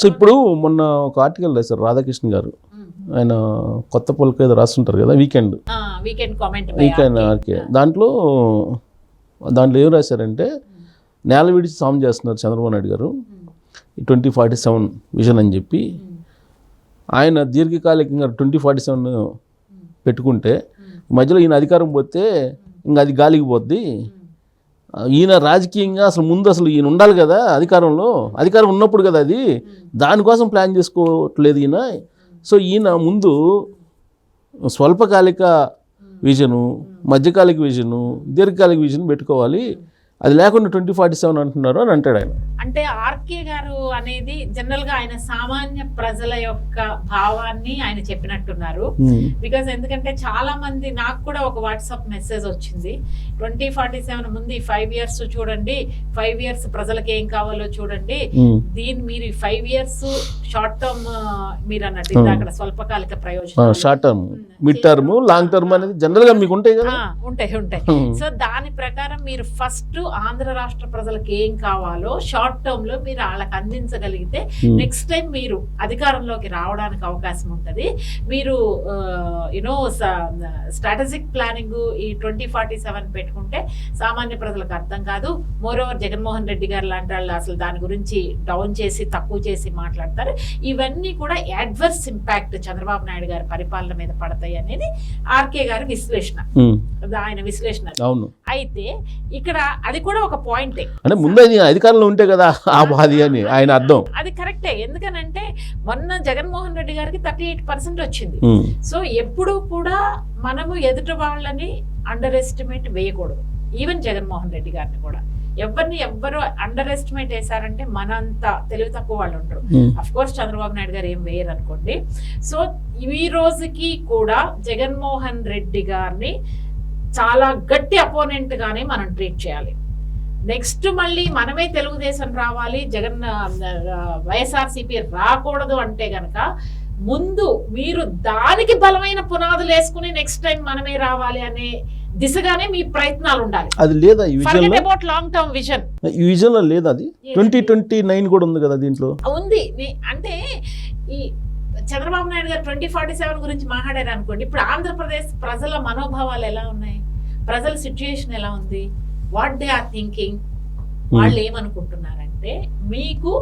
So ఇప్పుడు మొన్న ఒక ఆర్టికల్ రాశారు రాధాకృష్ణ గారు. ఆయన కొత్త పొలక ఏదో రాస్తుంటారు కదా weekend weekend comment weekend RK దాంట్లో దాంట్లో ఏం రాశారంటే నేల విడిచి సాము చేస్తున్నారు చంద్రబాబు నాయుడు గారు. ట్వంటీ ఫార్టీ సెవెన్ విజన్ అని చెప్పి. ఆయన దీర్ఘకాలికంగా ట్వంటీ ఫార్టీ సెవెన్ పెట్టుకుంటే మధ్యలో ఈయన అధికారం పోతే ఇంకా అది గాలికి పోద్ది. ఈయన రాజకీయంగా అసలు ముందు అసలు ఈయన ఉండాలి కదా అధికారంలో. అధికారం ఉన్నప్పుడు కదా అది. దానికోసం ప్లాన్ చేసుకోవట్లేదు ఈయన. సో ఈయన ముందు స్వల్పకాలిక విజను మధ్యకాలిక విజను దీర్ఘకాలిక విజన్ పెట్టుకోవాలి. అది లేకుండా ట్వంటీ ఫార్టీ సెవెన్ అంటున్నారు అని అంటాడు ఆయన. అంటే ఆర్కే గారు అనేది జనరల్గా ఆయన సామాన్య ప్రజల యొక్క భావాన్ని ఆయన చెప్పినట్టున్నారు. ఉమ్, బికాజ్ ఎందుకంటే చాలా మంది నాకు కూడా ఒక వాట్సాప్ మెసేజ్ వచ్చింది. ట్వంటీ ఫార్టీ సెవెన్ ముందు ఫైవ్ ఇయర్స్ చూడండి ఫైవ్ ఇయర్స్ ప్రజలకు ఏం కావాలో చూడండి. ఉమ్, దీని మీరు ఫైవ్ ఇయర్స్ షార్ట్ టర్మ్ మీరు అన్నట్టు అక్కడ స్వల్పకాలిక ప్రయోజనం short term. Mid term long term అనేది జనరల్గా మీకు ఉంటాయి కదా? ఉంటాయి ఉంటాయి. ఉమ్, సో దాని ప్రకారం మీరు ఫస్ట్ ఆంధ్ర రాష్ట్ర ప్రజలకు ఏం కావాలో షార్ట్ టర్మ్లో మీరు వాళ్ళకి అందించగలిగితే నెక్స్ట్ టైం మీరు అధికారంలోకి రావడానికి అవకాశం ఉంటుంది. మీరు యునో స్ట్రాటజిక్ ప్లానింగ్ ఈ ట్వంటీ ఫార్టీ సెవెన్ పెట్టుకుంటే సామాన్య ప్రజలకు అర్థం కాదు. మోర్ ఓవర్ జగన్మోహన్ రెడ్డి గారు లాంటి వాళ్ళు అసలు దాని గురించి డౌన్ చేసి తక్కువ చేసి మాట్లాడతారు. ఇవన్నీ కూడా అడ్వర్స్ ఇంపాక్ట్ చంద్రబాబు నాయుడు గారి పరిపాలన మీద పడతాయి. అనేది ఆర్కే గారి విశ్లేషణ. ఆయన విశ్లేషణ అవును. అయితే ఇక్కడ అది కూడా ఒక పాయింటే అంటే ముందు అధికారంలో ఉంటే కదా ఆ బాధి అని ఆయన అర్థం. అది కరెక్టే ఎందుకనంటే మొన్న జగన్మోహన్ రెడ్డి గారికి థర్టీ ఎయిట్ పర్సెంట్ వచ్చింది సో ఎప్పుడూ కూడా మనము ఎదుటి వాళ్ళని అండర్ ఎస్టిమేట్ వేయకూడదు. ఈవెన్ జగన్మోహన్ రెడ్డి గారిని కూడా. ఎవరిని ఎవ్వరు అండర్ ఎస్టిమేట్ వేశారంటే మనంత తెలివి తక్కువ వాళ్ళు ఉంటారు అఫ్ కోర్స్ చంద్రబాబు నాయుడు గారు ఏం వేయరు అనుకోండి. సో ఈ రోజుకి కూడా జగన్మోహన్ రెడ్డి గారిని చాలా గట్టి అపోనెంట్ గానే మనం ట్రీట్ చేయాలి. నెక్స్ట్ మళ్ళీ మనమే తెలుగుదేశం రావాలి జగన్ వైఎస్ఆర్సీపీ రాకూడదు అంటే గనక ముందు మీరు దానికి బలమైన పునాదులు వేసుకుని నెక్స్ట్ టైం మనమే రావాలి అనే దిశగానే మీ ప్రయత్నాలు ఉండాలి అది లేదా ఈ అబౌట్ లాంగ్ టర్మ్ విజన్ ఈ విజన్లో లేదా అది? ట్వంటీ ట్వంటీ నైన్ కూడా ఉంది కదా దీంట్లో? ఉంది. అంటే ఈ చంద్రబాబు నాయుడు గారు ట్వంటీ ఫార్టీ సెవెన్ గురించి మాట్లాడారు అనుకోండి. ఇప్పుడు ఆంధ్రప్రదేశ్ ప్రజల మనోభావాలు ఎలా ఉన్నాయి? ప్రజల సిచ్యుయేషన్ ఎలా ఉంది? వాట్ దే ఆర్ థింకింగ్ వాళ్ళు ఏమనుకుంటున్నారంటే మీకు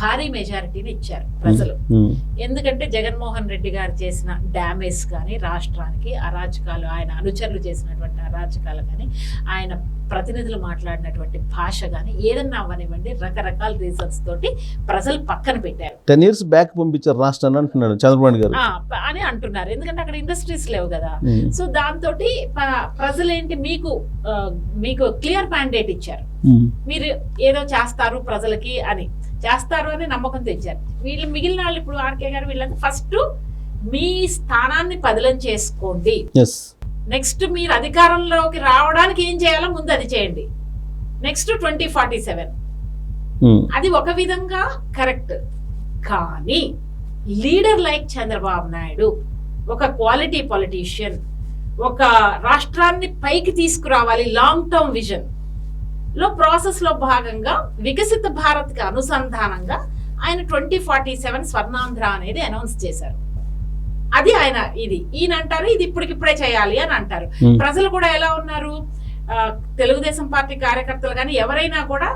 భారీ మెజారిటీని ఇచ్చారు ప్రజలు. ఎందుకంటే జగన్మోహన్ రెడ్డి గారు చేసిన డ్యామేజ్ కానీ రాష్ట్రానికి అరాచకాలు ఆయన అనుచరులు చేసినటువంటి అరాచకాలు కానీ ఆయన ప్రతినిధులు మాట్లాడినటువంటి భాష కానీ ఏదన్నా అవ్వనివ్వండి రకరకాల రీజన్స్ తోటి ప్రజలు పక్కన పెట్టారు. టెన్ ఇయర్స్ బ్యాక్ పంపించారు రాష్ట్రాన్ని అంటున్నాడు చంద్రబాబు గారు. అని అంటున్నారు. ఎందుకంటే అక్కడ ఇండస్ట్రీస్ లేవు కదా. సో దాంతో ప్రజలేంటి మీకు మీకు క్లియర్ మ్యాండేట్ ఇచ్చారు? మీరు ఏదో చేస్తారు ప్రజలకి అని. చేస్తారు అని నమ్మకం తెచ్చారు. వీళ్ళు మిగిలిన వాళ్ళు ఇప్పుడు ఆర్కే గారు వీళ్ళని ఫస్ట్ మీ స్థానాన్ని పదిలం చేసుకోండి. నెక్స్ట్ మీరు అధికారంలోకి రావడానికి ఏం చేయాలో ముందు అది చేయండి. Next twenty forty seven. అది ఒక విధంగా కరెక్ట్. కానీ లీడర్ లైక్ చంద్రబాబు నాయుడు ఒక క్వాలిటీ పొలిటీషియన్ ఒక రాష్ట్రాన్ని పైకి తీసుకురావాలి లాంగ్ టర్మ్ విజన్లో ప్రాసెస్లో భాగంగా వికసిత భారత్కి అనుసంధానంగా ఆయన ట్వంటీ ఫార్టీ సెవెన్ స్వర్ణాంధ్ర అనేది అనౌన్స్ చేశారు. అది ఆయన ఇది. ఈయన అంటారు ఇది ఇప్పటికిప్పుడే చేయాలి అని అంటారు. ఉమ్, ప్రజలు కూడా ఎలా ఉన్నారు? తెలుగుదేశం పార్టీ కార్యకర్తలు కానీ ఎవరైనా కూడా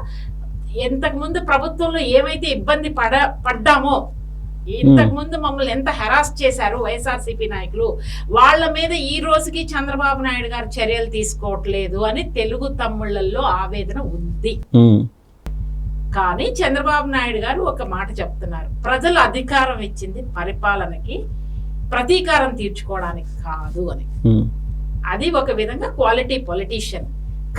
ఇంతకు ముందు ప్రభుత్వంలో ఏమైతే ఇబ్బంది పడ పడ్డామో ఇంతకు ముందు మమ్మల్ని ఎంత హెరాస్ చేశారు వైఎస్ఆర్సీపీ నాయకులు? వాళ్ళ మీద ఈ రోజుకి చంద్రబాబు నాయుడు గారు చర్యలు తీసుకోవట్లేదు అని తెలుగు తమ్ముళ్ళల్లో ఆవేదన ఉంది. కానీ చంద్రబాబు నాయుడు గారు ఒక మాట చెప్తున్నారు. ప్రజలు అధికారం ఇచ్చింది పరిపాలనకి ప్రతీకారం తీర్చుకోవడానికి కాదు అని. అది ఒక విధంగా క్వాలిటీ పొలిటీషియన్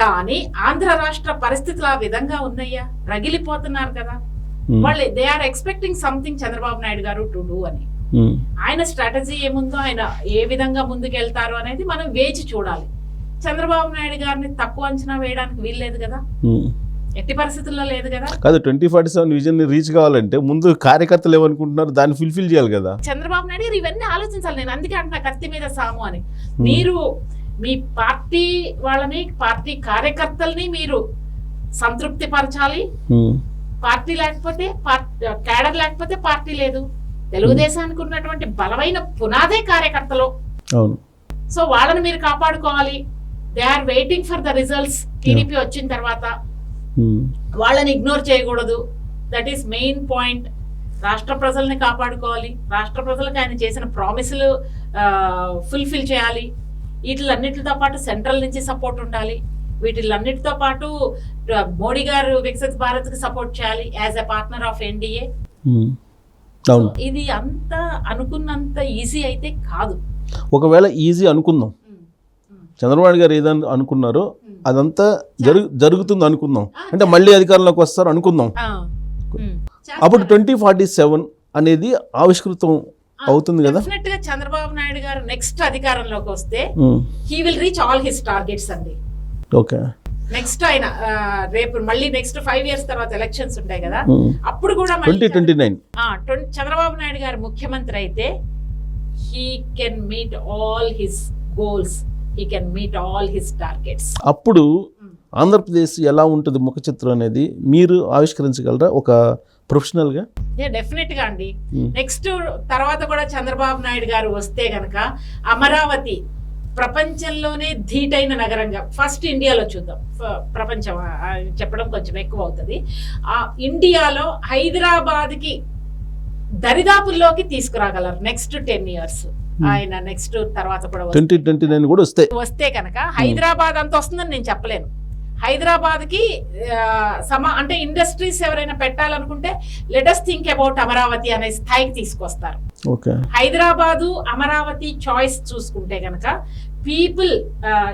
కానీ ఆంధ్ర రాష్ట్ర పరిస్థితులు ఆ విధంగా ఉన్నాయా? రగిలిపోతున్నారు కదా. వాళ్ళు they are expecting something Chandrababu Naidu garu to do అని. ఉమ్, ఆయన స్ట్రాటజీ ఏముందో ఆయన ఏ విధంగా ముందుకెళ్తారు అనేది మనం వేచి చూడాలి. చంద్రబాబు నాయుడు గారిని తక్కువ అంచనా వేయడానికి వీల్లేదు కదా? ఉమ్. ఎట్టి పరిస్థితుల్లో లేదు కదా? కాదు twenty forty seven vision reach కావాలంటే ముందు కార్యకర్తలు ఏమనుకుంటున్నారు దాన్ని ఫుల్ఫిల్ చేయాలి కదా. చంద్రబాబు నాయుడు గారు ఇవన్నీ ఆలోచించాలి. నేను అందుకే అంటున్నా కత్తి మీద సాము అని. మీరు మీ పార్టీ వాళ్ళని పార్టీ కార్యకర్తల్ని మీరు సంతృప్తి పరచాలి పార్టీ లేకపోతే క్యాడర్ లేకపోతే పార్టీ లేదు. తెలుగుదేశానికి ఉన్నటువంటి బలమైన పునాదే కార్యకర్తలు. సో వాళ్ళని మీరు కాపాడుకోవాలి. They are waiting for the results TDP వచ్చిన తర్వాత ఉమ్. వాళ్ళని ఇగ్నోర్ చేయకూడదు. దట్ ఈస్ మెయిన్ పాయింట్ రాష్ట్ర ప్రజల్ని కాపాడుకోవాలి. రాష్ట్ర ప్రజలకు ఆయన చేసిన ప్రామిసులు ఫుల్ఫిల్ చేయాలి. వీటిలన్నిటితో పాటు సెంట్రల్ నుంచి సపోర్ట్ ఉండాలి. వీటిలన్నిటితో పాటు మోడీ గారు వికసిత్ భారత్కి సపోర్ట్ చేయాలి as a partner of NDA. ఇది అంత అనుకున్నంత ఈజీ అయితే కాదు. ఒకవేళ ఈజీ అనుకుందాం. చంద్రబాబు గారు ఏదైనా అనుకున్నారో అదంతా జరుగు జరుగుతుంది అనుకుందాం. అంటే మళ్ళీ అధికారంలోకి వస్తారు అనుకుందాం. అప్పుడు ట్వంటీ ఫార్టీ సెవెన్ అనేది ఆవిష్కృతం అవుతుంది కదా? చంద్రబాబు నాయుడు గారు నెక్స్ట్ అధికారంలోకి వస్తే. He will reach all his targets అండి. ఓకే. నెక్స్ట్ ఆయన రేపు మళ్ళీ నెక్స్ట్ ఫైవ్ ఇయర్స్ తర్వాత ఎలక్షన్స్ ఉంటాయి కదా. అప్పుడు కూడా మళ్ళీ twenty twenty nine. Chandrababu Naidu గారు ముఖ్యమంత్రి అయితే he can meet all his goals he can meet all his targets అప్పుడు ఆంధ్రప్రదేశ్ ఎలా ఉంటుంది ముఖ చిత్రం అనేది మీరు ఆవిష్కరించగలరా ఒక ప్రొఫెషనల్గా? డెఫినెట్గా అండి. నెక్స్ట్ తర్వాత కూడా చంద్రబాబు నాయుడు గారు వస్తే గనక అమరావతి ప్రపంచంలోనే ధీటైన నగరంగా ఫస్ట్ ఇండియాలో చూద్దాం. ప్రపంచం చెప్పడం కొంచెం ఎక్కువ అవుతుంది. ఆ ఇండియాలో హైదరాబాద్కి దరిదాపుల్లోకి తీసుకురాగలరు నెక్స్ట్ టెన్ ఇయర్స్ ఆయన నెక్స్ట్ తర్వాత కూడా వస్తే- ట్వంటీ ట్వంటీ నైన్ కూడా వస్తాయి వస్తే కనుక హైదరాబాద్ అంత వస్తుందని నేను చెప్పలేను. హైదరాబాద్కి సమా అంటే ఇండస్ట్రీస్ ఎవరైనా పెట్టాలనుకుంటే లెటస్ థింక్ అబౌట్ అమరావతి అనే స్థాయికి తీసుకొస్తారు. హైదరాబాదు అమరావతి చాయిస్ చూసుకుంటే కనుక పీపుల్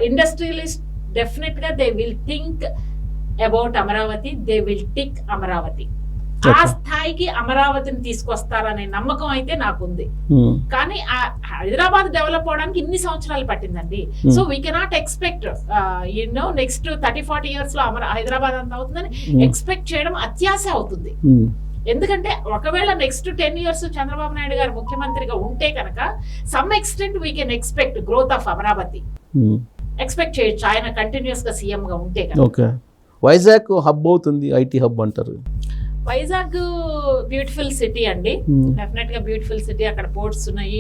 ఇండస్ట్రియలిస్ట్ డెఫినెట్గా they will think about Amaravati they will tick Amaravati ఆ. స్థాయికి అమరావతిని తీసుకొస్తారనే నమ్మకం అయితే నాకుంది ఉమ్. కానీ హైదరాబాద్ డెవలప్ అవడానికి ఇన్ని సంవత్సరాలు పట్టిందండి Hmm. So we cannot expect you know next thirty forty ఇయర్స్లో అమర హైదరాబాద్ అంత అవుతుందని Hmm. ఎక్స్పెక్ట్ చేయడం అత్యాశ అవుతుంది ఉమ్. ఎందుకంటే ఒకవేళ next ten years Chandrababu Naidu garu ముఖ్యమంత్రిగా ఉంటే కనుక some extent we can expect growth of Amaravati. Expect చేయొచ్చు. ఆయన కంటిన్యూస్గా సీఎం గా ఉంటే వైజాగ్ హబ్ అవుతుంది ఐటీ హబ్ అంటారు. వైజాగ్ బ్యూటిఫుల్ సిటీ అండి. డెఫినెట్గా బ్యూటిఫుల్ సిటీ. అక్కడ పోర్ట్స్ ఉన్నాయి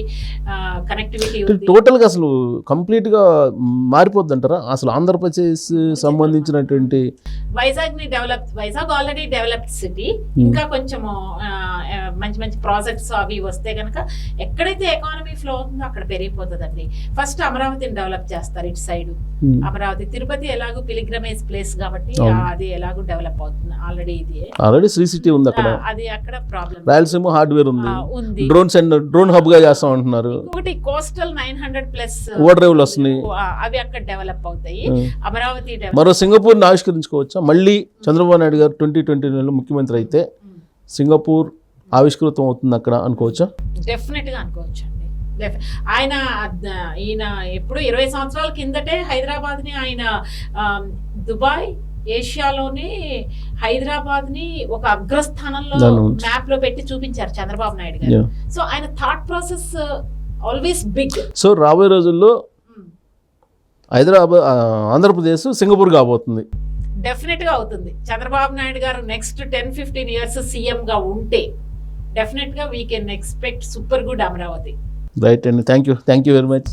కనెక్టివిటీ ఉంది. టోటల్గా అసలు కంప్లీట్గా మారిపోద్ది అంటారా అసలు ఆంధ్రప్రదేశ్ సంబంధించినటువంటి వైజాగ్ని develop Vizag already developed city ఇంకా కొంచెము మంచి మంచి ప్రాజెక్ట్స్ అవి వస్తే గనక ఎక్కడైతే ఎకానమీ ఫ్లో ఉందో అక్కడ పెరిగిపోతుందండి. ఫస్ట్ అమరావతిని డెవలప్ చేస్తారు ఇటు సైడ్ ఉమ్. అమరావతి తిరుపతి ఎలాగో పిలిగ్రమేజ్ ప్లేస్ కాబట్టి అది ఎలాగో డెవలప్ అవుతుంది. ఆల్రెడీ ఇది. ఆల్రెడీ శ్రీ సిటీ ఉంది అక్కడ. అది అక్కడ ప్రాబ్లం రాయలసీమ హార్డ్వేర్ ఉంది. ఉంది. డ్రోన్ సెంటర్ డ్రోన్ హబ్గా చేస్తాం అంటున్నారు. ఇంకొకటి coastal nine hundred plus over డ్రైవ్లు వస్తున్నాయి అవి అక్కడ డెవలప్ అవుతాయి. అమరావతి మరో సింగపూర్ని ఆవిష్కరించుకోవచ్చా? మళ్ళీ చంద్రబాబు నాయుడు గారు ట్వంటీ ట్వంటీ నైన్లో ముఖ్యమంత్రి అయితే ఉమ్. సింగపూర్ ఆవిష్కృతం అవుతుంది అక్కడ అనుకోవచ్చా? డెఫినెట్గా అనుకోవచ్చు అండి ఆయన ఈయన ఎప్పుడు ఇరవై సంవత్సరాల కిందటే హైదరాబాద్ని ఆయన దుబాయ్ ఏషియాలోనే హైదరాబాద్ని ఒక అగ్రస్థానంలో. మ్యాప్లో పెట్టి చూపించారు చంద్రబాబు నాయుడు గారు. సో ఆయన thought process always big so రాబోయే రోజుల్లో హైదరాబాద్ ఆ, ఆంధ్రప్రదేశ్ సింగపూర్ కాబోతుంది. డెఫినెట్గా అవుతుంది. Chandrababu Naidu garu next ten fifteen years CM గా ఉంటే డెఫినెట్గా we can expect super good Amaravati. Right అండి thank you thank you very much